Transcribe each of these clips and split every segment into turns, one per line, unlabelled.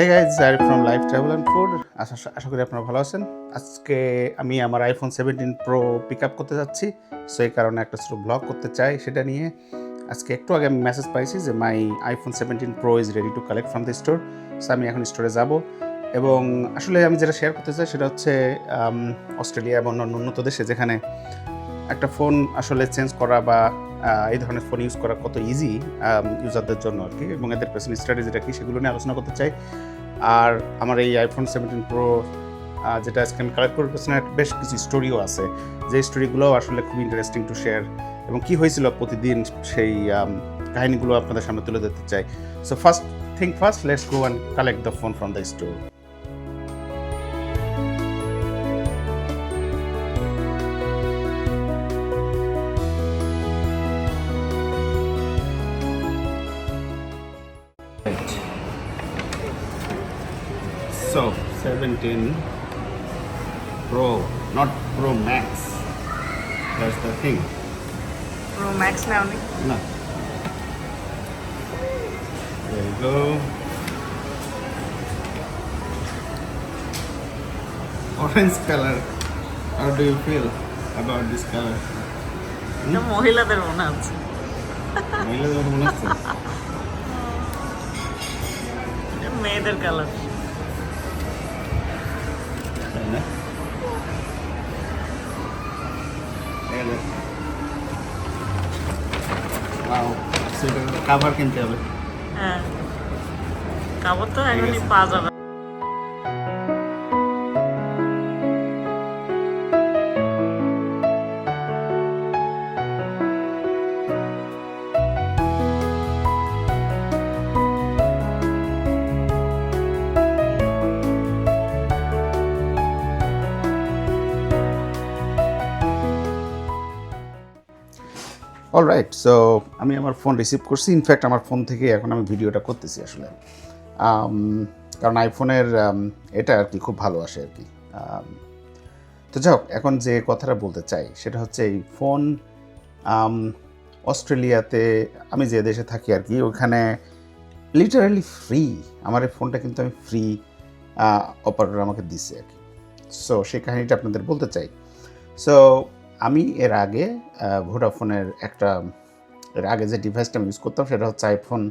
Hey guys Jari from life travel and food আশা আশা করি আপনারা ভালো আছেন। আজকে আমি আমার iPhone seventeen pro pick up করতে যাচ্ছি। সো এই কারণে একটা ছোটো ব্লগ করতে চাই সেটা নিয়ে। আজকে একটু আগে আমি মেসেজ পাইছি যে my iPhone seventeen pro is ready to collect from the store so আমি এখন স্টোরে যাব। এবং আসলে আমি যেটা শেয়ার করতে চাই সেটা হচ্ছে অস্ট্রেলিয়া এবং অন্য উন্নত দেশে যেখানে একটা ফোন আসলে চেঞ্জ করা বা এই ধরনের ফোন ইউজ করা কত ইজি ইউজারদের জন্য আর কি এবং এদের পেছনে স্ট্র্যাটেজিটা কি সেগুলো নিয়ে আলোচনা করতে চাই। আর আমার এই আইফোন সেভেন্টিন প্রো যেটা আজকে আমি কালেক্ট করার পেছনে বেশ কিছু স্টোরিও আছে। যে স্টোরিগুলো আসলে খুব ইন্টারেস্টিং টু শেয়ার এবং কি হয়েছিল প্রতিদিন সেই কাহিনীগুলো আপনাদের সামনে তুলে ধরতে চাই। So first thing first let's go and collect the phone from the store So, 17 Pro, not Pro Max. That's the thing.
Pro max নেওনি
No. There you go. Orange color. How do you feel about this color?
এটা মহিলাদের মনে আছে
মহিলাদের মনে হচ্ছে
এটা মেয়েদের colour
cover কিনতে হবে।
হ্যাঁ। কাপড় তো এখনই পাওয়া যাবে।
অল রাইট সো আমি আমার ফোন রিসিভ করছি। ইনফ্যাক্ট আমার ফোন থেকে এখন আমি ভিডিওটা করতেছি আসলে। Um, কারণ আইফোনের এটা আর কি খুব ভালো আসে আর কি। Um, তো যাই হোক এখন যে কথাটা বলতে চাই সেটা হচ্ছে এই ফোন অস্ট্রেলিয়াতে আমি যে দেশে থাকি আর কি ওখানে লিটারালি ফ্রি আমার এই ফোনটা কিন্তু আমি ফ্রি অপারেটর আমাকে দিছে আর কি। সো সেই কাহিনিটা আপনাদের বলতে চাই। সো আমি এর আগে ভোডাফোনের একটা, এর আগে যে ডিভাইসটা আমি ইউজ করতাম সেটা হচ্ছে iPhone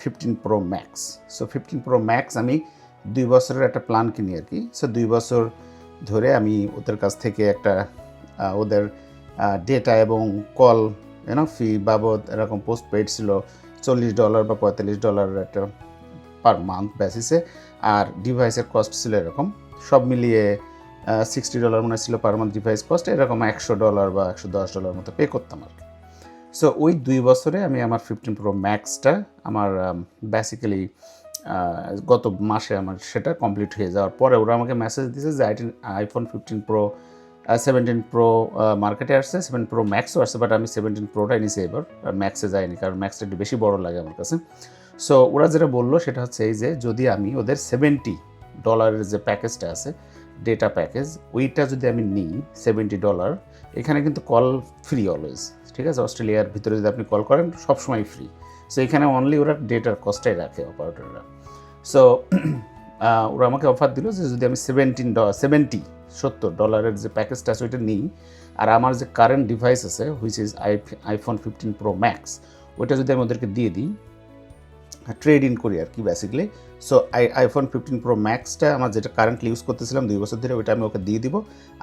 fifteen pro max so fifteen pro max আমি দুই বছরের একটা প্ল্যান কিনি আর কি। সো দুই বছর ধরে আমি ওদের কাছ থেকে একটা ওদের ডেটা এবং কল ইউনো ফি বাবদ এরকম পোস্ট পেড ছিল চল্লিশ ডলার বা পঁয়তাল্লিশ ডলারের একটা পার মান্থ বেসিসে আর ডিভাইসের কস্ট ছিল এরকম। সব মিলিয়ে সিক্সটি ডলার মনে ছিল পার মান্থ ডিভাইস কস্ট এরকম একশো ডলার বা একশো দশ ডলার মতো পে করতাম আর কি। সো ওই দুই বছরে আমি আমার ফিফটিন প্রো ম্যাক্সটা আমার বেসিক্যালি গত মাসে আমার সেটা কমপ্লিট হয়ে যাওয়ার পরে ওরা আমাকে মেসেজ দিয়েছে যে iPhone fifteen pro seventeen pro মার্কেটে আসছে সেভেন প্রো ম্যাক্সও আসছে বাট আমি সেভেন্টিন প্রোটাই নিছি এবার ম্যাক্সে যাইনি, কারণ ম্যাক্সটা একটু বেশি বড় লাগে আমার কাছে। সো ওরা যেটা বলল সেটা হচ্ছে এই যে, যদি আমি ওদের সেভেন্টি ডলারের যে প্যাকেজটা আছে ডেটা প্যাকেজ ওইটা যদি আমি নিই সেভেন্টি ডলার এখানে কিন্তু কল ফ্রি অলওয়েজ ঠিক আছে? অস্ট্রেলিয়ার ভিতরে যদি আপনি কল করেন, সবসময় ফ্রি সো এখানে অনলি ওরা ডেটার কস্টটাই রাখে অপারেটররা সো ওরা আমাকে অফার দিল যে যদি আমি সেভেন্টিন সেভেন্টি সত্তর ডলারের যে প্যাকেজটা আছে, ওইটা নিই, আর আমার যে কারেন্ট ডিভাইস আছে which is I iPhone fifteen pro max ওইটা যদি আমি ওদেরকে দিয়ে দিই ট্রেড ইন করি আর কি basically so I iPhone fifteen pro ম্যাক্সটা আমার যেটা কারেন্টলি ইউজ করতেছিলাম দুই বছর ধরে, ওইটা আমি ওকে দিয়ে দিব।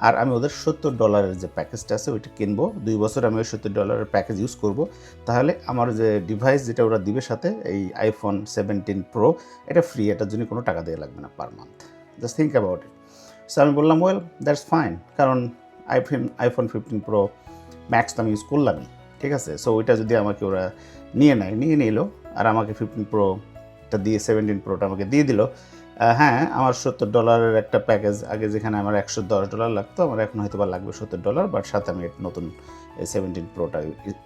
আর আমি ওদের সত্তর ডলারের যে প্যাকেজটা আছে, ওইটা কিনবো। দুই বছর আমি ওই সত্তর ডলারের প্যাকেজ ইউজ করব। তাহলে আমার যে ডিভাইস যেটা ওরা দিবে সাথে, এই আইফোন সেভেন্টিন প্রো এটা ফ্রি এটার জন্য কোনো টাকা দেওয়া লাগবে না per month just think about it so আমি বললাম ওয়েল দ্যাটস ফাইন কারণ iPhone iPhone fifteen pro max তো আমি ইউজ করলামই। ঠিক আছে? সো ওইটা যদি আমাকে ওরা নিয়ে নেয়, নিয়ে নিল আর আমাকে ফিফটিন প্রোটা দিয়ে সেভেন্টিন প্রোটা আমাকে দিয়ে দিল হ্যাঁ আমার সত্তর ডলারের একটা প্যাকেজ আগে যেখানে আমার একশো দশ ডলার লাগতো, আমার এখন হয়তো বা লাগবে সত্তর ডলার বাট সাথে আমি নতুন সেভেন্টিন প্রোটা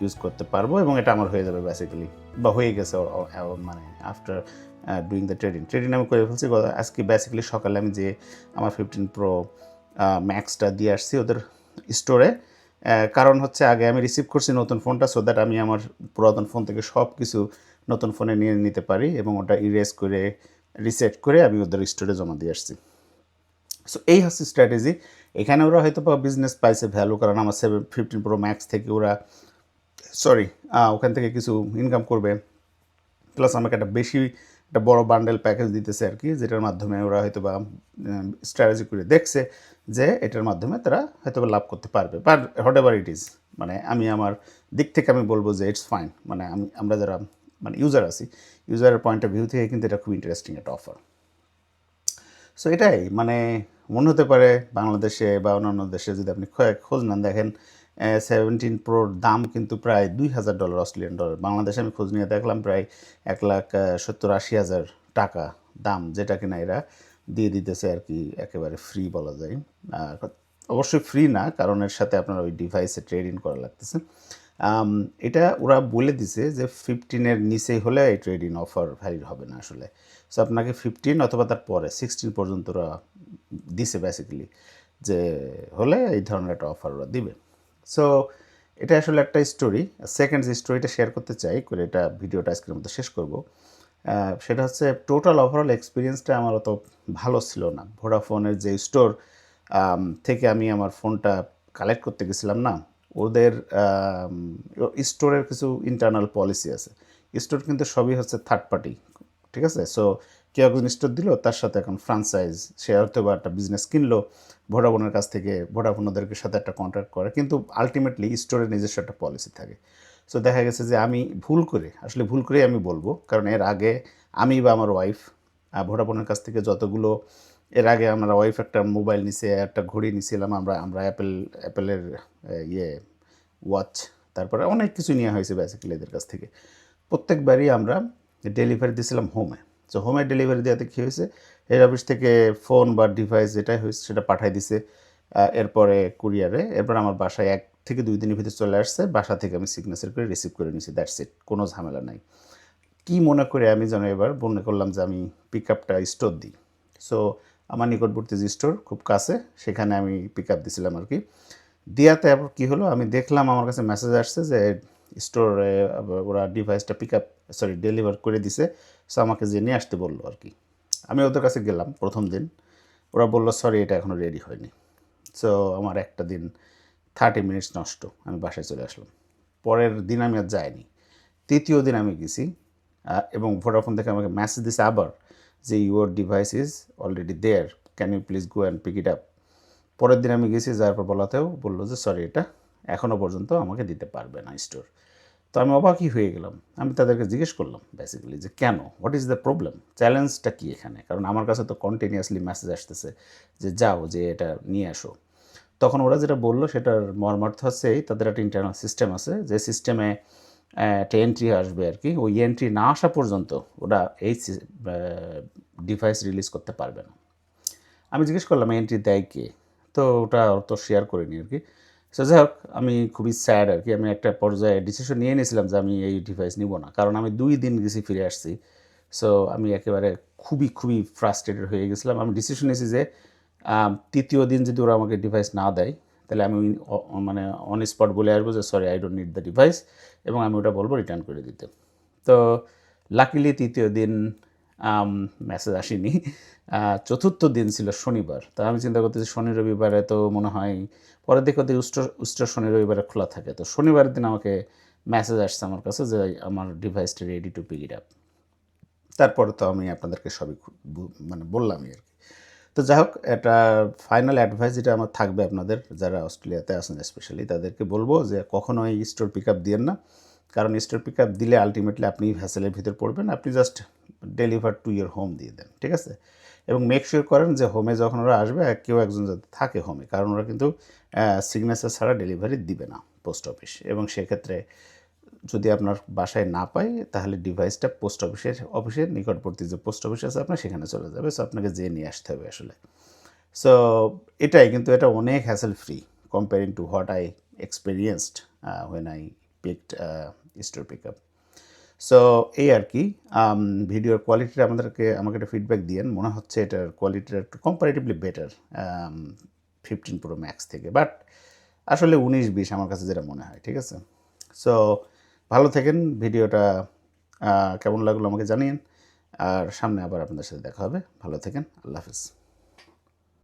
ইউজ করতে পারব এবং এটা আমার হয়ে যাবে বেসিক্যালি বা হয়ে গেছে মানে after doing the trading trading আমি করে ফেলছি আজকে বেসিক্যালি সকালে আমি যে আমার ফিফটিন প্রো ম্যাক্সটা দিয়ে আসছি ওদের স্টোরে কারণ হচ্ছে আগে আমি রিসিভ করছি নতুন ফোনটা সো দ্যাট আমি আমার পুরাতন ফোন থেকে সব কিছু নতুন ফোনে নিয়ে নিতে পারি এবং ওটা ইরেজ করে রিসেট করে আমি ওদের স্টোরে জমা দিয়ে আসছি। সো এই হচ্ছে স্ট্র্যাটেজি এখানে ওরা হয়তো বা বিজনেস পাইছে ভ্যালু কারণ আমার সেভেন ফিফটিন প্রো ম্যাক্স থেকে ওরা সরি ওখান থেকে কিছু ইনকাম করবে। প্লাস আমাকে একটা বেশি একটা বড় বান্ডেল প্যাকেজ দিতেছে আর কি যেটার মাধ্যমে ওরা হয়তো বা স্ট্র্যাটেজি করে দেখছে যে এটার মাধ্যমে তারা হয়তো বা লাভ করতে পারবে। But whatever it is মানে আমি আমার দিক থেকে আমি বলব যে ইটস ফাইন মানে আমি, আমরা যারা মানে ইউজার আছি ইউজারের পয়েন্ট অফ ভিউ থেকে কিন্তু এটা খুব ইন্টারেস্টিং একটা অফার সো এটাই মানে মনে হতে পারে বাংলাদেশে বা অন্যান্য দেশে যদি আপনি খোঁজ নেন, দেখেন সেভেন্টিন প্রোর দাম কিন্তু প্রায় দুই হাজার ডলার অস্ট্রেলিয়ান ডলার বাংলাদেশে আমি খোঁজ নিয়ে দেখলাম প্রায় এক লাখ সত্তর আশি হাজার টাকা দাম, যেটা কিনা এরা দিয়ে দিতেছে আর কি, একেবারে ফ্রি বলা যায়। অবশ্যই ফ্রি না, কারণ এর সাথে আপনার ওই ডিভাইসে ট্রেড ইন করা লাগতেছে। এটা ওরা বলে দিছে যে ফিফটিনের নিচেই হলে এই ট্রেড ইন অফার ভ্যালিড হবে না আসলে। সো আপনাকে ফিফটিন অথবা তার পরে সিক্সটিন পর্যন্ত ওরা দিছে বেসিক্যালি যে হলে এই ধরনের একটা অফার ওরা দিবে। সো এটা আসলে একটা স্টোরি সেকেন্ড যে স্টোরিটা শেয়ার করতে চাই, করে এটা ভিডিওটা আজকের মধ্যে শেষ করব। সেটা হচ্ছে টোটাল ওভারঅল এক্সপিরিয়েন্সটা আমার অত ভালো ছিল না। ভোডাফোনের যে স্টোর থেকে আমি আমার ফোনটা কালেক্ট করতে গেছিলাম না, ওদের স্টোরের কিছু ইন্টারনাল পলিসি আছে। স্টোর কিন্তু সবই হচ্ছে থার্ড পার্টি ঠিক আছে? সো কেউ একজন স্টোর দিল, তার সাথে এখন ফ্রাঞ্চাইজ সে হয়তো বা একটা বিজনেস কিনলো, ভোডাফোনের কাছ থেকে ভোডাফোন ওদেরকে সাথে একটা কন্ট্রাক্ট করে, কিন্তু আলটিমেটলি স্টোরের নিজস্ব একটা পলিসি থাকে। সো দেখা গেছে যে আমি ভুল করে, আসলে ভুল করেই আমি বলব, কারণ এর আগে আমি বা আমার ওয়াইফ ভোডাফোনের কাছ থেকে যতগুলো, এর আগে আমরা ওয়াইফ একটা মোবাইল নিছে, একটা ঘড়ি নিছিলাম, আমরা আমরা অ্যাপেল অ্যাপেলের ইয়ে ওয়াচ তারপরে অনেক কিছু নেওয়া হয়েছে বেসিক্যালি এদের কাছ থেকে। প্রত্যেকবারই আমরা ডেলিভারি দিয়েছিলাম হোমে সো হোমে ডেলিভারি দেওয়াতে কী হয়েছে? হেড অফিস থেকে ফোন বা ডিভাইস যেটাই হয়েছে, সেটা পাঠাই দিছে এরপরে কুরিয়ারে এরপর আমার বাসায় এক থেকে দুই দিনের ভিতরে চলে আসছে। বাসা থেকে আমি সিগনেচার করে রিসিভ করে নিছি দ্যাটস ইট কোনো ঝামেলা নাই। কি মনে করে আমি যেন এবার মনে করলাম যে আমি পিক আপটা স্টোর দিই। সো আমার নিকটবর্তী যে স্টোর খুব কাছে, সেখানে আমি পিক আপ দিছিলাম আর কি দেওয়াতে আবার কী হলো? আমি দেখলাম, আমার কাছে মেসেজ আসছে যে স্টোরে ওরা ডিভাইসটা পিক আপ সরি ডেলিভার করে দিছে। সো আমাকে যে নিয়ে আসতে বলল আর কি। আমি ওদের কাছে গেলাম প্রথম দিন। ওরা বলল সরি এটা এখনও রেডি হয়নি। সো আমার একটা দিন থার্টি মিনিটস নষ্ট। আমি বাসায় চলে আসলাম। পরের দিন আমি আর যাইনি। তৃতীয় দিন আমি গেছি। এবং ভোডাফোন থেকে আমাকে মেসেজ দিছে আবার যে your device is already there can you please go and pick it up পরের দিন আমি গেছি, যাওয়ার পর বলাতেও বলল যে সরি এটা এখনও পর্যন্ত আমাকে দিতে পারবে না স্টোর। তো আমি অবাকই হয়ে গেলাম। আমি তাদেরকে জিজ্ঞেস করলাম বেসিক্যালি যে কেন? হোয়াট ইজ দ্য প্রবলেম চ্যালেঞ্জটা কী এখানে? কারণ আমার কাছে তো কন্টিনিউয়াসলি মেসেজ আসতেছে যে যাও, যে এটা নিয়ে আসো। তখন ওরা যেটা বলল, সেটার মর্মার্থ হচ্ছে এই, তাদের একটা ইন্টারনাল সিস্টেম আছে, যে সিস্টেমে একটা এন্ট্রি আসবে আর কি ওই এন্ট্রি না আসা পর্যন্ত ওরা এই ডিভাইস রিলিজ করতে পারবে না। আমি জিজ্ঞেস করলাম এন্ট্রি দেয় কে? তো ওটা অত শেয়ার করিনি আর কি সো যাই হোক, আমি খুবই স্যাড আর কি। আমি একটা পর্যায়ে ডিসিশন নিয়ে নিয়েছিলাম যে আমি এই ডিভাইস নিব না। কারণ আমি দুই দিন গেছি, ফিরে আসছি। সো আমি একেবারে খুবই খুবই ফ্রাস্ট্রেটেড হয়ে গেছিলাম। আমি ডিসিশন নিয়েছি যে তৃতীয় দিন যদি ওরা আমাকে ডিভাইস না দেয়, তাহলে আমি মানে অন স্পট বলে আসব যে sorry I don't need the device এবং আমি ওটা বলব রিটার্ন করে দিতে। তো লাকিলি তৃতীয় দিন মেসেজ আসেনি। চতুর্থ দিন ছিল শনিবার। তা আমি চিন্তা করতেছি, শনি রবিবারে তো মনে হয় পরের দিকে ওদের উষ্ট্র উষ্ট্র শনি রবিবারে খোলা থাকে। তো শনিবারের দিন আমাকে মেসেজ আসছে আমার কাছে যে, আমার ডিভাইসটা ready to pick it up তারপরে তো আমি আপনাদেরকে সবই মানে বললামই আর কি। তো যাই হোক, এটা ফাইনাল অ্যাডভাইস যেটা আমার থাকবে আপনাদের, যারা অস্ট্রেলিয়াতে আছেন স্পেশালি তাদেরকে বলব যে কখনোই স্টোর পিক আপ দিয়েন না। কারণ স্টোর পিক আপ দিলে আলটিমেটলি আপনি ভ্যাসেলের ভিতর পড়বেন, আপনি just deliver to your home দিয়ে দেন, ঠিক আছে? এবং মেক শিওর করেন যে হোমে যখন ওরা আসবে, কেউ একজন যাতে থাকে হোমে কারণ ওরা কিন্তু সিগনেচার ছাড়া ডেলিভারি দিবে না পোস্ট অফিস এবং সেক্ষেত্রে যদি আপনার বাসায় না পাই তাহলে ডিভাইসটা পোস্ট অফিসের অফিসের নিকটবর্তী যে পোস্ট অফিস আছে, আপনার সেখানে চলে যাবে। সো আপনাকে যেয়ে নিয়ে আসতে হবে আসলে। সো এটাই কিন্তু এটা অনেক hassle free comparing to what I experienced when I picked store pick up so এই আর কি ভিডিওর কোয়ালিটিটা আমাদেরকে, আমাকে একটা ফিডব্যাক দিয়েন। মনে হচ্ছে এটার কোয়ালিটিটা একটু comparatively better fifteen pro max থেকে। বাট আসলে উনিশ, বিশ আমার কাছে যেটা মনে হয়, ঠিক আছে? সো ভালো থাকেন। ভিডিওটা কেমন লাগল আমাকে জানিয়েন। আর সামনে আবার আপনাদের সাথে দেখা হবে। ভালো থাকেন। আল্লাহ হাফিজ।